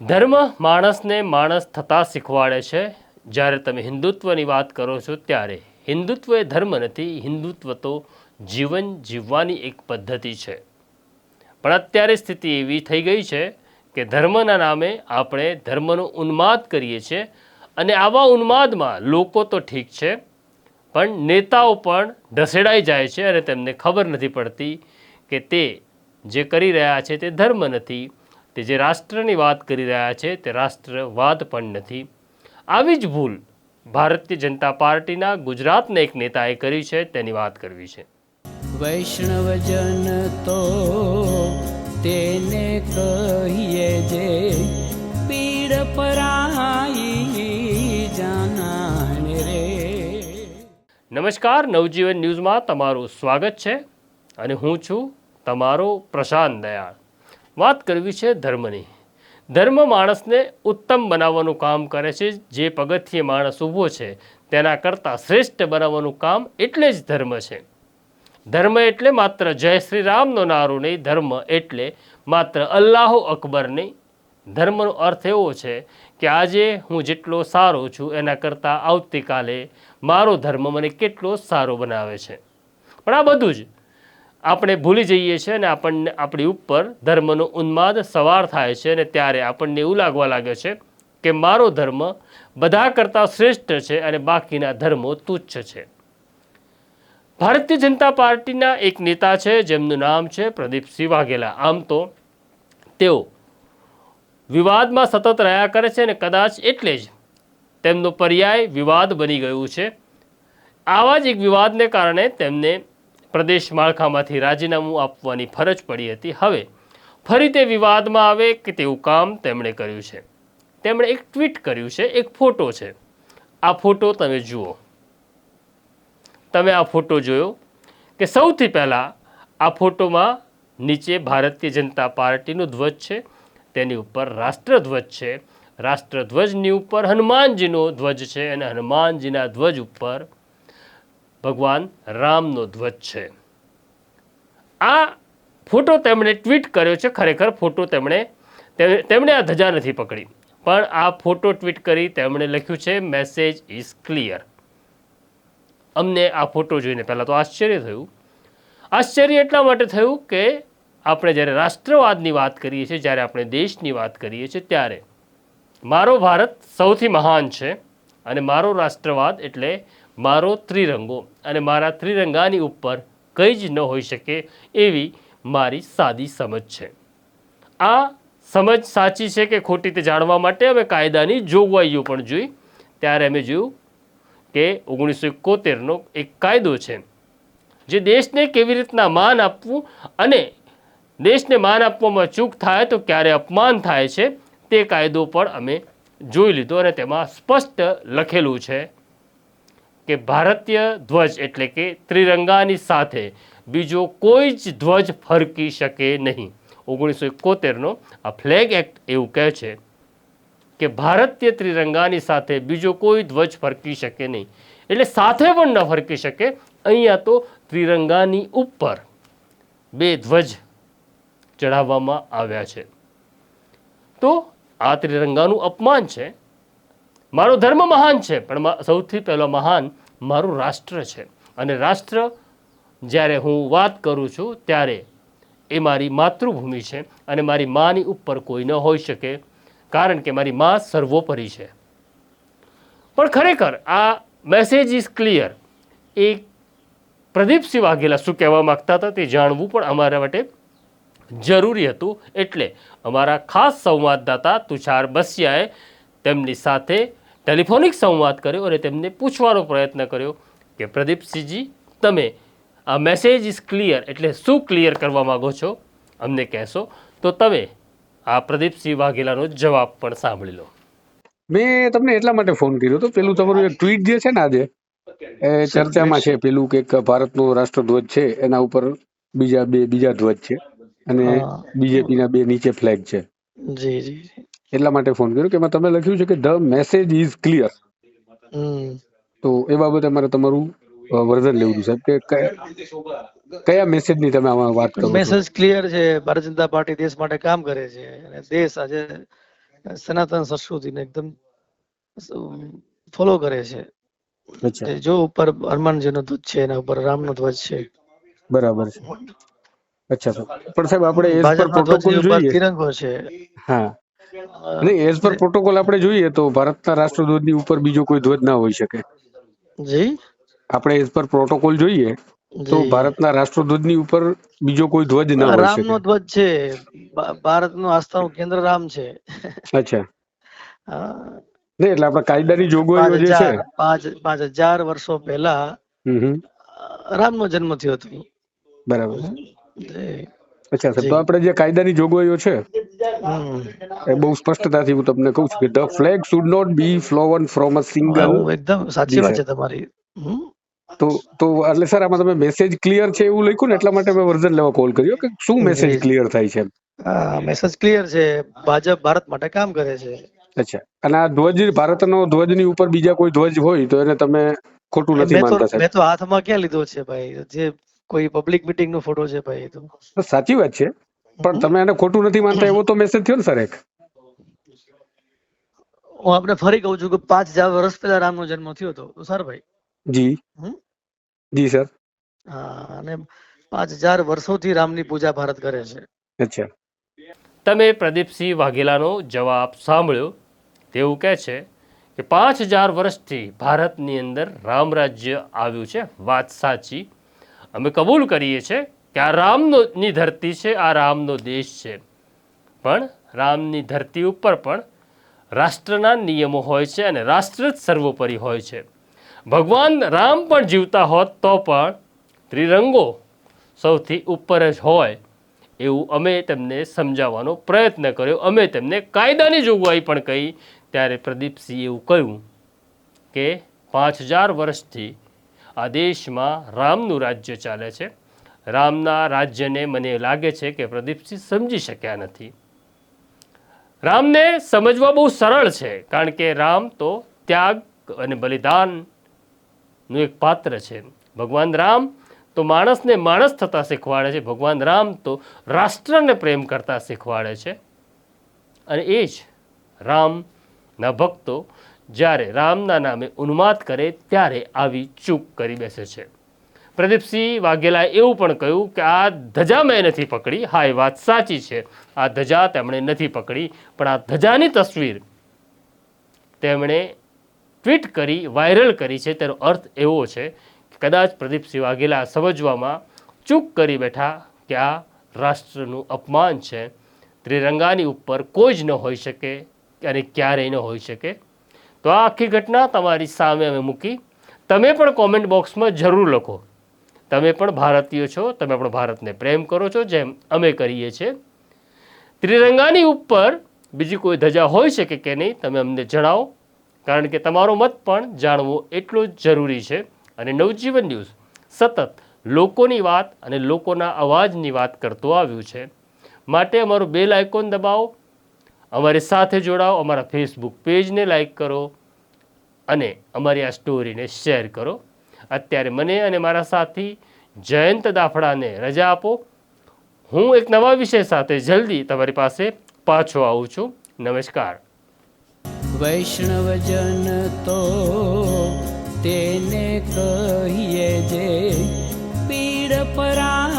ધર્મ માણસને માણસ થતાં શીખવાડે છે. જ્યારે તમે હિન્દુત્વની વાત કરો છો ત્યારે હિન્દુત્વ એ ધર્મ નથી, હિન્દુત્વ તો જીવન જીવવાની એક પદ્ધતિ છે. પણ અત્યારે સ્થિતિ એવી થઈ ગઈ છે કે ધર્મના નામે આપણે ધર્મનો ઉન્માદ કરીએ છીએ અને આવા ઉન્માદમાં લોકો તો ઠીક છે, પણ નેતાઓ પણ ઢસેડાઈ જાય છે અને તેમને ખબર નથી પડતી કે તે જે કરી રહ્યા છે તે ધર્મ નથી. તે જે રાષ્ટ્રની વાત કરી રહ્યા છે તે રાષ્ટ્રવાદ પણ નથી. આવી જ ભૂલ ભારતીય જનતા પાર્ટીના ગુજરાતના એક નેતાએ કરી છે તેની વાત કરવી છે. વૈષ્ણવજન તો તેને કહીએ જે પીડ પરાઈ જાનાને રે. નમસ્કાર નવજીવન ન્યૂઝમાં તમારું સ્વાગત છે અને હું છું તમારો પ્રશાંત દયાળ. વાત કરવી છે ધર્મની. ધર્મ માણસને ઉત્તમ બનાવવાનું કામ કરે છે. જે પગથિયે માણસ ઊભો છે, તેના કરતાં શ્રેષ્ઠ બનાવવાનું કામ એટલે જ ધર્મ છે. ધર્મ એટલે માત્ર જય શ્રી રામનો નારો નહીં, ધર્મ એટલે માત્ર અલ્લાહો અકબર નહીં. ધર્મનો અર્થ એવો છે કે આજે હું જેટલો સારો છું, એના કરતાં આવતીકાલે મારો ધર્મ મને કેટલો સારો બનાવે છે. પણ આ બધું જ આપણે ભૂલી જઈએ છીએ અને આપણને આપણી ઉપર ધર્મનો ઉન્માદ સવાર થાય છે અને ત્યારે આપણને એવું લાગવા લાગે છે કે મારો ધર્મ બધા કરતાં શ્રેષ્ઠ છે અને બાકીના ધર્મો તુચ્છ છે. ભારતીય જનતા પાર્ટીના એક નેતા છે, જેમનું નામ છે પ્રદીપસિંહ વાઘેલા આમ તો તેઓ વિવાદમાં સતત રહ્યા કરે છે અને કદાચ એટલે જ તેમનો પર્યાય વિવાદ બની ગયું છે. આવા જ એક વિવાદને કારણે તેમને પ્રદેશ માળખામાંથી રાજીનામું આપવાની ફરજ પડી હતી. હવે ફરી તે વિવાદમાં આવે કે તેવું કામ તેમણે કર્યું છે. તેમણે એક ટ્વીટ કર્યું છે, એક ફોટો છે. આ ફોટો તમે જુઓ. તમે આ ફોટો જોયો કે સૌથી પહેલાં આ ફોટોમાં નીચે ભારતીય જનતા પાર્ટીનો ધ્વજ છે, તેની ઉપર રાષ્ટ્રધ્વજ છે. રાષ્ટ્રધ્વજની ઉપર હનુમાનજીનો ધ્વજ છે અને હનુમાનજીના ધ્વજ ઉપર ભગવાન રામનો ધ્વજ છે. આ ફોટો તેમણે ટ્વીટ કર્યો છે. ખરેખર ફોટો તેમણે તેમણે આ ધજા નથી પકડી. પણ આ ફોટો ટ્વીટ કરી તેમણે લખ્યું છે મેસેજ ઇઝ ક્લિયર અમને આ ફોટો જોઈને પહેલાં તો આશ્ચર્ય થયું. આશ્ચર્ય એટલા માટે થયું કે આપણે જ્યારે રાષ્ટ્રવાદની વાત કરીએ છીએ, જ્યારે આપણે દેશની વાત કરીએ છીએ, ત્યારે મારો ભારત સૌથી મહાન છે અને મારો રાષ્ટ્રવાદ એટલે મારો ત્રિરંગો અને મારા ત્રિરંગાની ઉપર કંઈ જ ન હોઈ શકે એવી મારી સાદી સમજ છે. આ સમજ સાચી છે કે ખોટી તે જાણવા માટે અમે કાયદાની જોગવાઈઓ પણ જોઈ. ત્યારે અમે જોયું કે ઓગણીસો એકોતેરનો એક કાયદો છે, જે દેશને કેવી રીતના માન આપવું અને દેશને માન આપવામાં ચૂક થાય તો ક્યારે અપમાન થાય છે તે કાયદો પણ અમે જોઈ લીધો અને તેમાં સ્પષ્ટ લખેલું છે. કે ભારતીય ધ્વજ એટલે કે ત્રિરંગાની સાથે બીજો કોઈ જ ધ્વજ ફરકી શકે નહીં. ઓગણીસો એકોતેરનો આ ફ્લેગ એક્ટ એવું કહે છે કે ભારતીય ત્રિરંગાની સાથે બીજો કોઈ ધ્વજ ફરકી શકે નહીં. એટલે સાથે પણ ન ફરકી શકે, અહીંયા તો ત્રિરંગાની ઉપર બે ધ્વજ ચડાવવામાં આવ્યા છે. તો આ ત્રિરંગાનું અપમાન છે. મારો ધર્મ મહાન છે, પણ સૌથી પહેલો મહાન મારું રાષ્ટ્ર છે. અને રાષ્ટ્ર જ્યારે હું વાત કરું છું, ત્યારે એ મારી માતૃભૂમિ છે અને મારી માની ઉપર કોઈ ન હોઈ શકે, કારણ કે મારી મા સર્વોપરી છે. પણ ખરેખર આ મેસેજ ઇઝ ક્લિયર એ પ્રદીપસિંહ વાઘેલા શું કહેવા માગતા હતા તે જાણવું પણ અમારા માટે જરૂરી હતું. એટલે અમારા ખાસ સંવાદદાતા તુષાર બસિયાએ તેમની સાથે ટેલિફોનિક સંવાદ કર્યો અને તેમને પૂછવાનો પ્રયત્ન કર્યો કે પ્રદીપસિંહજી તમે આ મેસેજ ઇઝ ક્લિયર એટલે શું ક્લિયર કરવા માગો છો? અમને કહેશો તો તમે આ પ્રદીપસિંહ વાઘેલાનો જવાબ પણ સાંભળી લો. મેં તમને એટલા માટે ફોન કર્યો હતો પેલું તમારું એક ટ્વીટ જે છે ને આજે એ ચર્ચામાં છે પેલું કે ભારતનો રાષ્ટ્રધ્વજ છે એના ઉપર બીજા બે બીજા ધ્વજ છે અને બીજેપીના બે નીચે ફ્લેગ છે. જી જી. એટલા માટે ફોન કર્યો કે એમાં તમે લખ્યું છે કે ધ મેસેજ ઇઝ ક્લિયર તો એ બાબતે અમારે તમારું વર્ઝન લેવું છે. સાહેબ કે કયા- મેસેજની તમે આમાં વાત કરો મેસેજ ક્લિયર છે. ભારતીય જનતા પાર્ટી દેશ માટે કામ કરે છે. અને દેશ આજે સનાતન સંસ્કૃતિને એકદમ ફોલો કરે છે. જો ઉપર હનુમાનજીનો ધ્વજ છે એના ઉપર રામનો ધ્વજ છે. બરાબર છે. અચ્છા પણ સાહેબ આપણે એ પર પ્રોટોકોલ જોઈએ. તિરંગો છે. હા. નહીં એઝ પર પ્રોટોકોલ આપણે જોઈએ તો ભારતના રાષ્ટ્રધ્વજની ઉપર બીજો કોઈ ધ્વજ ના હોઈ શકે. જી? આપણે એઝ પર પ્રોટોકોલ જોઈએ તો. ભારતના રાષ્ટ્રધ્વજની ઉપર બીજો કોઈ ધ્વજ ના હોઈ રામનો ધ્વજ છે. ભારતનું આસ્થાનું કેન્દ્ર રામ છે. અચ્છા. નહીં એટલે આપણા કાયદાની જોગવાઈઓ જે છે. પાંચ પાંચ હજાર વર્ષો પહેલા રામનો જન્મ થયો હતો. બરાબર. અચ્છા સર તો આપણે જે કાયદાની જોગવાઈઓ છે. એ બહુ સ્પષ્ટતાથી હું તમને કહું છું કે the flag should not be flown from a single એકદમ સાચી વાત છે તમારી. તો તો એટલે સર આમાં તમે મેસેજ ક્લિયર છે એવું લખ્યું ને એટલા માટે મેં વર્ઝન લેવા કોલ કર્યો કે શું મેસેજ ક્લિયર થાય છે મેસેજ ક્લિયર છે. ભાજપ ભારત માટે કામ કરે છે. અચ્છા. અને આ ધ્વજ ભારતનો ધ્વજની ઉપર બીજા કોઈ ધ્વજ હોય તો એને તમે ખોટું નથી માનતા મેં તો હાથમાં ક્યાં લીધો છે ભાઈ? જે કોઈ પબ્લિક મીટિંગ નો ફોટો છે ભાઈ તો. સાચી વાત છે. પણ તમે એને ખોટું નથી માનતા એવો તો મેસેજ થયો ને સર એક. હું આપણે ફરી કહું છું કે પાંચ હજાર વર્ષ પહેલા રામનો જન્મ થયો હતો. તુષારભાઈ જી. હમ? જી સર હા અને પાંચ હજાર વર્ષોથી રામની પૂજા ભારત કરે છે. અચ્છા. તમે પ્રદીપસિંહ વાઘેલાનો જવાબ સાંભળ્યો. તેવું કહે છે કે પાંચ હજાર વર્ષથી ભારતની અંદર રામ રાજ્ય આવ્યું છે. વાત સાચી. અમે કબૂલ કરીએ છીએ કે આ રામની ધરતી છે, આ રામનો દેશ છે. પણ રામની ધરતી ઉપર પણ રાષ્ટ્રના નિયમો હોય છે અને રાષ્ટ્ર જ સર્વોપરી હોય છે. ભગવાન રામ પણ જીવતા હોત તો પણ ત્રિરંગો સૌથી ઉપર જ હોય એવું અમે તેમને સમજાવવાનો પ્રયત્ન કર્યો. અમે તેમને કાયદાની જોગવાઈ પણ કહી ત્યારે પ્રદીપસિંહ એવું કહ્યું કે પાંચ હજાર વર્ષથી આ દેશમાં રામનું રાજ્ય ચાલે છે. રામના રાજ્યને મને લાગે છે કે પ્રદીપસિંહ સમજી શક્યા નથી. રામને સમજવા બહુ સરળ છે, કારણ કે રામ તો ત્યાગ અને બલિદાનનું એક પાત્ર છે. ભગવાન રામ તો માણસને માણસ થતાં શીખવાડે છે, ભગવાન રામ તો રાષ્ટ્રને પ્રેમ કરતા શીખવાડે છે. અને એ જ રામના ભક્તો જ્યારે રામના નામે ઉન્માદ કરે, ત્યારે આવી ચૂક કરી બેસે છે. પ્રદીપસિંહ વાઘેલાએ એવું પણ કહ્યું કે આ ધજા મેં નથી પકડી. હા, એ વાત સાચી છે. આ ધજા તેમણે નથી પકડી, પણ આ ધજાની તસવીર તેમણે ટ્વીટ કરી, વાયરલ કરી છે. તેનો અર્થ એવો છે કે કદાચ પ્રદીપસિંહ વાઘેલા સમજવામાં ચૂક કરી બેઠા કે આ રાષ્ટ્રનું અપમાન છે. ત્રિરંગાની ઉપર કોઈ જ ન હોઈ શકે અને ક્યારેય ન હોઈ શકે. તો આ આખી ઘટના તમારી સામે અમે મૂકી. તમે પણ કોમેન્ટ બોક્સમાં જરૂર લખો. તમે પણ ભારતીય છો, તમે પણ ભારતને પ્રેમ કરો છો, જેમ અમે કરીએ છીએ ત્રિરંગાની ઉપર બીજી કોઈ ધજા હોઈ શકે કે નહીં, તમે અમને જણાવો. કારણ કે તમારો મત પણ જાણવો એટલો જ જરૂરી છે. અને નવજીવન ન્યૂઝ સતત લોકોની વાત અને લોકોના અવાજની વાત કરતો આવ્યું છે. માટે અમારું બેલ આઇકોન દબાવો, અમારી સાથે જોડાઓ, અમારા ફેસબુક પેજને લાઈક કરો અને અમારી આ સ્ટોરીને શેર કરો. અત્યારે મને અને મારા સાથી જયંત દાફડાને રજા આપો. હું એક નવા વિષય સાથે જલ્દી તમારી પાસે પાછો આવું છું. નમસ્કાર. વૈષ્ણવજન તો તેને કહીએ જે પીડ પરા